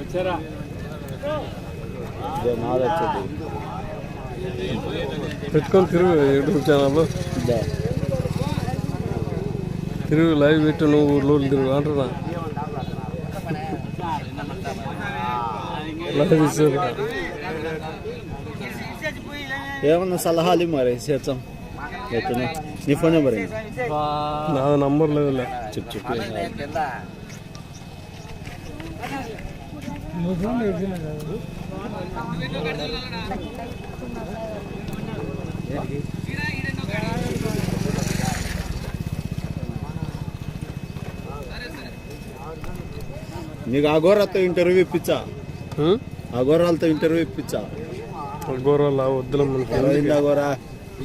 వచ్చారా? నాది వచ్చేది. పెట్టుకొని తిరుగు యూట్యూబ్ ఛానల్లో. తిరుగు లైవ్ పెట్టు నువ్వు ఊర్లో తిరుగు అంటున్నా. లైవ్ ఇస్తారు ఏమన్నా సలహాలు మరి చేద్దాం. ఎట్లా నీ ఫోన్ నెంబర్ నా నంబర్ లేదులే. చెప్పు చెప్పు. నీకు అఘోరాతో ఇంటర్వ్యూ ఇప్పించా? అఘోరాలతో ఇంటర్వ్యూ ఇప్పించా? గోరాలు వద్దులే మనకి ఎవరైంది అఘోరా.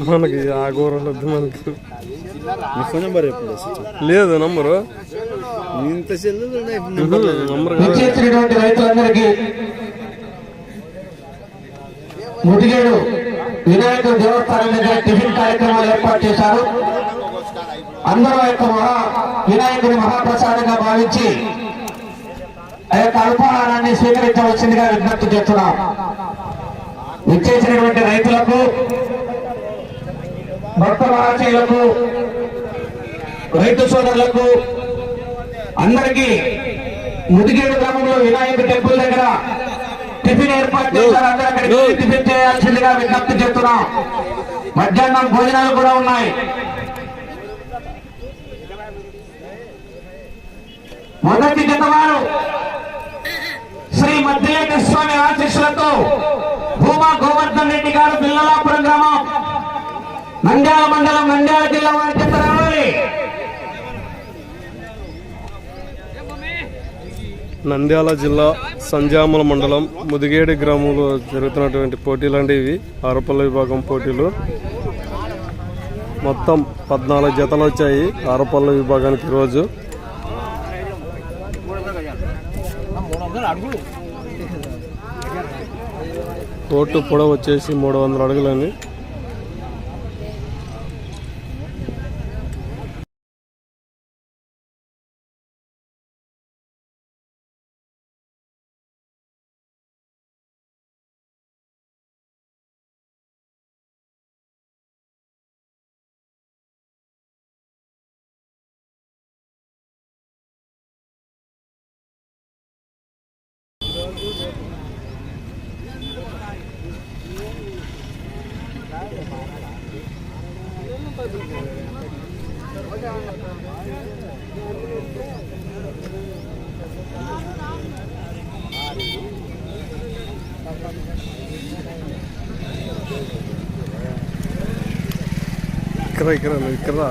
మనకి ఆ గోరాలు వద్దు మనకి. ఫోన్ నెంబర్ లేదు నంబరు. ఇంత రైతులందరికీ ముదిగేడు వినాయక దేవస్థానం దగ్గర టిఫిన్ కార్యక్రమాలు ఏర్పాటు చేశారు. అందరూ యొక్క మహా వినాయకుని మహాప్రసాదంగా భావించి ఆ యొక్క అల్పాహారాన్ని స్వీకరించవలసిందిగా విజ్ఞప్తి చేస్తున్నాం. విచ్చేసినటువంటి రైతులకు భక్త మహాశయులకు రైతు సోదరులకు అందరికీ ముదిగేడు గ్రామంలో వినాయక టెంపుల్ దగ్గర టిఫిన్ ఏర్పాటు చేశారు. అందరూ అక్కడికి టిఫిన్ చేయాల్సిందిగా విజ్ఞప్తి చేస్తున్నాం. మధ్యాహ్నం భోజనాలు కూడా ఉన్నాయి. మొదటి జతవారు శ్రీ మధ్యలేఖ స్వామి ఆశీస్సులతో భూమా గోవర్ధన్ రెడ్డి గారు పిల్లలాపురం గ్రామం నంద్యాల మండలం నంద్యాల జిల్లా వారి రావాలి. నంద్యాల జిల్లా సంజామల మండలం ముదిగేడి గ్రామంలో జరుగుతున్నటువంటి పోటీలు అంటే ఇవి. ఆరపల్ల విభాగం పోటీలు. మొత్తం పద్నాలుగు జతలు వచ్చాయి. ఆరపల్ల విభాగానికి ఈరోజు కోర్టు పొడవు వచ్చేసి మూడు వందల అడుగులని ఇక్కడ ఇక్కడ ఇక్కడ రా.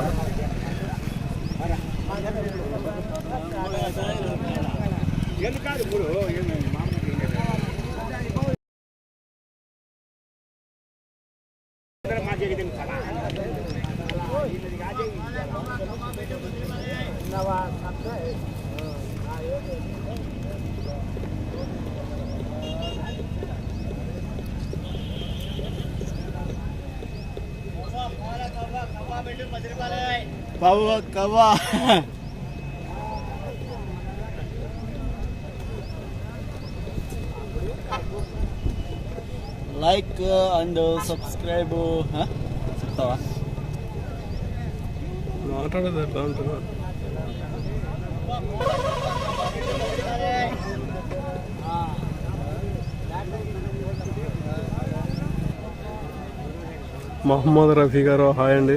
బాబు కవ్వా లైక్ అండ్ సబ్స్క్రైబ్ చెప్తావా మాట్లాడేది ఎట్లా మహమ్మద్ రఫీ గారు హాయ్ అండి.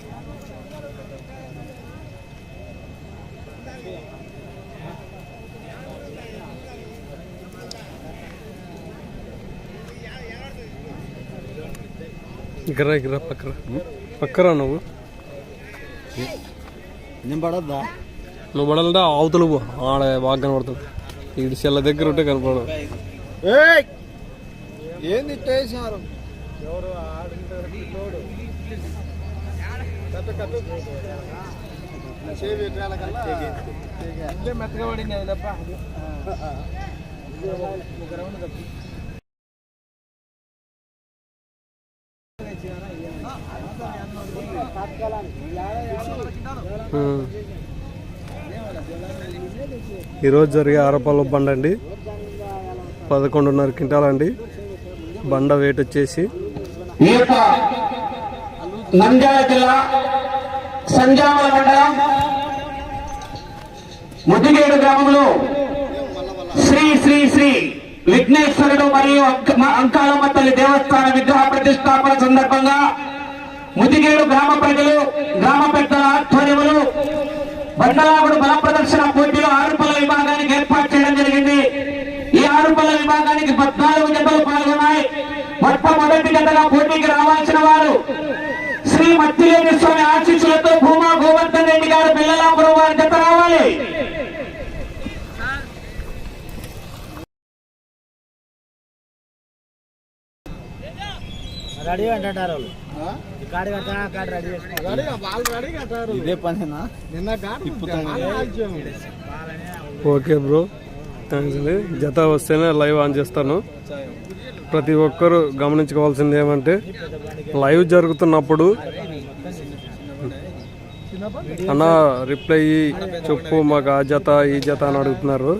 గిరా గిరా పక్కరా. పక్కరా నువ్వు? నేను పడద్దా? నువ్వు పడాలంటే అవతలు పో. ఆడ బాగా కనపడుతుంది ఈడు చెల్ల దగ్గర ఉంటే కనపడదు. ఏంది ఈరోజు జరిగే ఆరపాల బండ అండి పదకొండున్నర క్వింటాలండి బండ వెయిట్ వచ్చేసి నంద్యాల జిల్లా సంజామల మండలం ముద్దిగేడు గ్రామంలో శ్రీ శ్రీ శ్రీ విఘ్నేశ్వరుడు మరియు అంకాలమ్మ తల్లి దేవస్థాన విగ్రహ ప్రతిష్టాపన సందర్భంగా ముదిగేడు గ్రామ ప్రజలు గ్రామ పెద్దల ఆధ్వర్యములు బండలాగుడు బల ప్రదర్శన పోటీలో ఆరుపల్ల విభాగానికి ఏర్పాటు చేయడం జరిగింది. ఈ ఆరుపల్ల విభాగానికి పద్నాలుగు జతలు పాల్గొన్నాయి. మొట్టమొదటి జతగా పోటీకి రావాల్సిన వారు శ్రీ మత్తిలేని స్వామి ఆశీస్సులతో భూమా గోవర్ధన్ రెడ్డి గారు పిల్లలాపురం వారి జత రావాలి. రెడీ అంటారు ఇదే పనేనా? ఓకే బ్రో థ్యాంక్స్ అండి. జత వస్తేనే లైవ్ ఆన్ చేస్తాను. ప్రతి ఒక్కరూ గమనించుకోవాల్సింది ఏమంటే లైవ్ జరుగుతున్నప్పుడు అన్న రిప్లై చెప్పు మాకు ఆ జత ఈ జత అని అడుగుతున్నారు.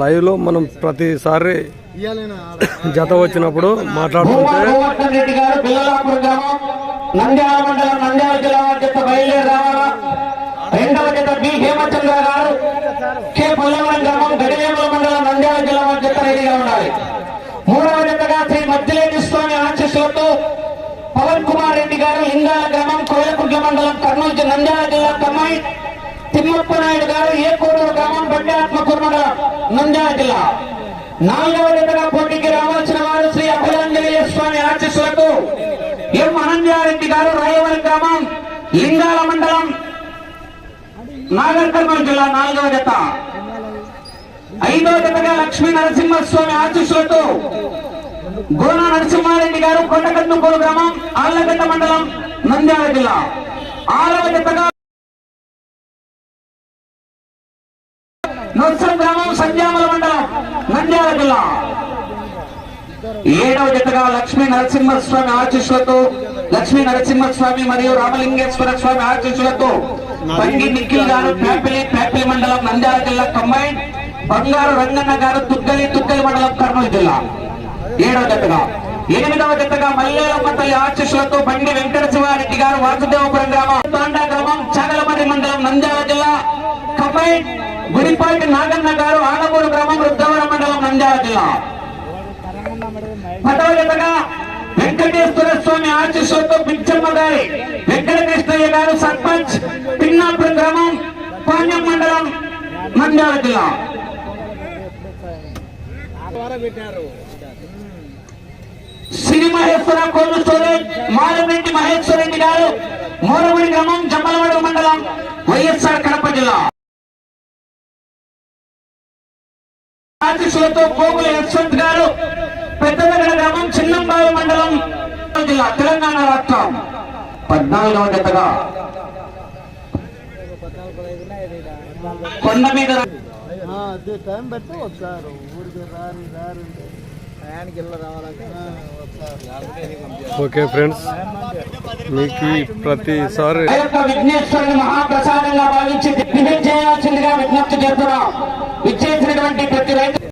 లైవ్లో మనం ప్రతిసారి జత వచ్చినప్పుడు మాట్లాడుతుంటే నంద్యాల మండలం నంద్యాల జిల్లా జత బయలుదేరి రావాలా రెండవ జత బి. హేమచంద్ర గారు కే. పుల్లవరం గ్రామం గడివేముల మండలం నంద్యాల జిల్లా వారి జత రెడీగా ఉండాలి మూడవ జతగా శ్రీ మధ్యలేని స్వామి ఆశీస్సులతో పవన్ కుమార్ రెడ్డి గారు లింగాల గ్రామం కోయకుట్ల మండలం కర్నూలు జిల్లా నంద్యాల జిల్లా కమ్మాయి తిమ్మప్ప నాయుడు గారు ఏ కోడూరు గ్రామం బండి ఆత్మకూరు మండలం నంద్యాల జిల్లా నాలుగవ జతగా పోటీకి రావాల్సిన వారు శ్రీ అభయాంజనేయ స్వామి ఆశీస్సులతో ఎం అనంజారెడ్డి గారు రాయవరం గ్రామం లింగాల మండలం నాగర్ కర్నూలు జిల్లా నాలుగవ జత. ఐదవ జతగా లక్ష్మీ నరసింహస్వామి ఆశీస్సులతో గోనా నరసింహారెడ్డి గారు కొండకట్నుకోలు గ్రామం ఆళ్ళగడ్డ మండలం నంద్యాల జిల్లా. ఆరవ జతగా నర్సం గ్రామం సంధ్యా మండలం నంద్యాల జిల్లా ఏడవ జతగా లక్ష్మీ నరసింహస్వామి ఆశీస్సులతో లక్ష్మీ నరసింహస్వామి మరియు రామలింగేశ్వర స్వామి ఆశీస్సులతో బంగి నిఖిల్ గారు ప్యాపిలి ప్యాపిలి మండలం నంద్యాల జిల్లా కంబైన్ బంగారు రంగన్న గారు తుగ్గలి తుగ్గలి మండలం కర్నూలు జిల్లా. ఏడవ జతగా. ఎనిమిదవ జతగా మల్లేలమ్మ తల్లి ఆశీస్సులతో బండి వెంకట శివారెడ్డి గారు వాసుదేవపురం గ్రామం తాండా గ్రామం చాగలమర్రి మండలం నంద్యాల జిల్లా కంబైన్ గుడిపాటి నాగన్న గారు ఆనగూరు గ్రామం రుద్దవరం మండలం నంద్యాల జిల్లా. పదవ వెంకటేశ్వర స్వామి ఆశీస్సులతో పిచ్చమ్మ గారి వెంకటకృష్ణయ్య గారు సర్పంచ్ పిన్నాపురం గ్రామం పాణ్యం మండలం మండ్యాల జిల్లా. సినిమా మహేశ్వర కోల్డ్ స్టోరేజ్ మాలరెడ్డి మహేశ్వర రెడ్డి గారు మూలమూడి గ్రామం జమ్మలవాడ మండలం వైఎస్ఆర్ కడప జిల్లా. ఆశీస్సులతో పోగుల యశ్వంత్ గారు పెద్దదగడ గ్రామం చిన్నంబావి మండలం జిల్లా తెలంగాణ రాష్ట్రం. పద్నాలుగవ జతగా కొండ మీద అదే టైం పెట్టి వస్తారు ఊరికి రారు రారు ఓకే ఫ్రెండ్స్ మీకు ప్రతిసారి విఘ్నేశ్వరుని మహాప్రసాదంగా భావించి చేయాల్సిందిగా విజ్ఞప్తి చేస్తున్నాం. విచ్చేసినటువంటి ప్రతి రైతు